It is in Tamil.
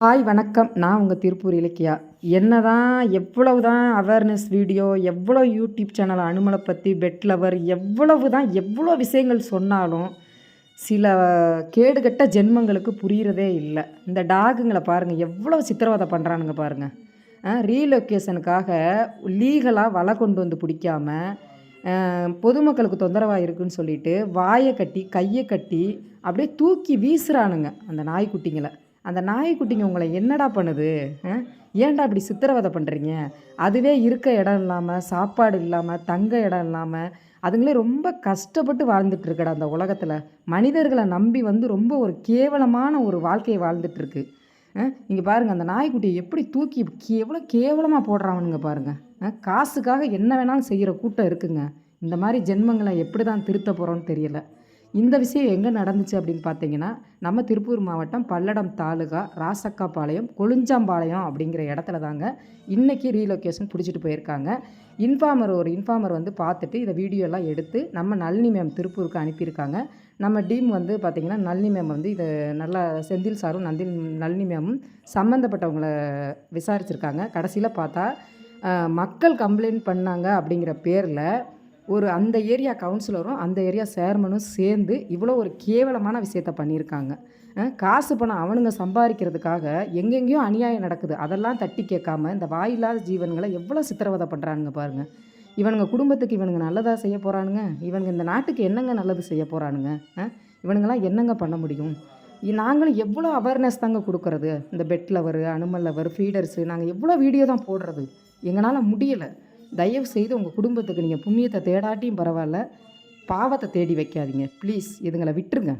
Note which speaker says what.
Speaker 1: ஹாய் வணக்கம். நான் உங்கள் திருப்பூர் இலக்கியா. என்ன தான் எவ்வளவு தான் அவேர்னஸ் வீடியோ எவ்வளோ யூடியூப் சேனல் அனுமலை பற்றி பெட் லவர் எவ்வளவு தான் எவ்வளோ விஷயங்கள் சொன்னாலும் சில கேடுகட்ட ஜென்மங்களுக்கு புரியறதே இல்லை. இந்த டாகுங்களை பாருங்கள் எவ்வளோ சித்திரவதை பண்ணுறானுங்க பாருங்கள் ரீலொக்கேஷனுக்காக லீகலாக வலை கொண்டு வந்து பிடிக்காம பொதுமக்களுக்கு தொந்தரவாக இருக்குன்னு சொல்லிட்டு வாயை கட்டி கையை கட்டி அப்படியே தூக்கி வீசுகிறானுங்க அந்த நாய்க்குட்டிங்களை. அந்த நாய்க்குட்டிங்க உங்களை என்னடா பண்ணுது? ஏன்டா இப்படி சித்திரவதை பண்ணுறீங்க அதுவே இருக்க இடம் இல்லாமல் சாப்பாடு இல்லாமல் தங்க இடம் இல்லாமல் அதுங்களே ரொம்ப கஷ்டப்பட்டு வாழ்ந்துட்டுருக்கடா அந்த உலகத்தில். மனிதர்களை நம்பி வந்து ரொம்ப ஒரு கேவலமான ஒரு வாழ்க்கையை வாழ்ந்துட்டுருக்கு இங்கே பாருங்கள் அந்த நாய்க்குட்டியை எப்படி தூக்கி எவ்வளோ கேவலமாக போடுறானுங்க பாருங்கள் காசுக்காக என்ன வேணாலும் செய்கிற கூட்டம் இருக்குங்க. இந்த மாதிரி ஜென்மங்களை எப்படி தான் திருத்த போகிறோன்னு தெரியல. இந்த விஷயம் எங்கே நடந்துச்சு அப்படின்னு பார்த்தீங்கன்னா நம்ம திருப்பூர் மாவட்டம் பல்லடம் தாலுகா ராசக்காபாளையம் கொழுஞ்சாம்பாளையம் அப்படிங்கிற இடத்துல தாங்க இன்றைக்கி ரீலொக்கேஷன் பிடிச்சிட்டு போயிருக்காங்க. இன்ஃபார்மர் ஒரு இன்ஃபார்மர் வந்து பார்த்துட்டு இதை வீடியோலாம் எடுத்து நம்ம நளினி மேம் திருப்பூருக்கு அனுப்பியிருக்காங்க. நம்ம டீம் வந்து பார்த்திங்கன்னா நளினி மேம் வந்து இதை நல்லா செந்தில் சாரும் நந்தில் நளினி மேமும் சம்மந்தப்பட்டவங்கள விசாரிச்சிருக்காங்க. கடைசியில் பார்த்தா மக்கள் கம்ப்ளைண்ட் பண்ணாங்க அப்படிங்கிற பேரில் ஒரு அந்த ஏரியா கவுன்சிலரும் அந்த ஏரியா சேர்மனும் சேர்ந்து இவ்வளோ ஒரு கேவலமான விஷயத்த பண்ணியிருக்காங்க. காசு பணம் அவனுங்க சம்பாதிக்கிறதுக்காக எங்கெங்கேயோ அநியாயம் நடக்குது. அதெல்லாம் தட்டி கேட்காம இந்த வாயில்லாத ஜீவன்களை எவ்வளோ சித்திரவதை பண்ணுறானுங்க பாருங்கள் இவனுங்க குடும்பத்துக்கு இவனுங்க நல்லதாக செய்ய போகிறானுங்க இவனுங்க இந்த நாட்டுக்கு என்னங்க நல்லது செய்ய போகிறானுங்க இவனுங்களாம் என்னங்க பண்ண முடியும்? நாங்களும் எவ்வளோ அவேர்னஸ் தாங்க கொடுக்கறது? இந்த pet lover animal lover feeders நாங்கள் எவ்வளோ வீடியோ தான் போடுறது? எங்களால் முடியலை. தயவு செய்து உங்கள் குடும்பத்துக்கு நீங்கள் புண்ணியத்தை தேடாட்டியும் பரவாயில்ல பாவத்தை தேடி வைக்காதீங்க. ப்ளீஸ் இதுங்களை விட்டுருங்க.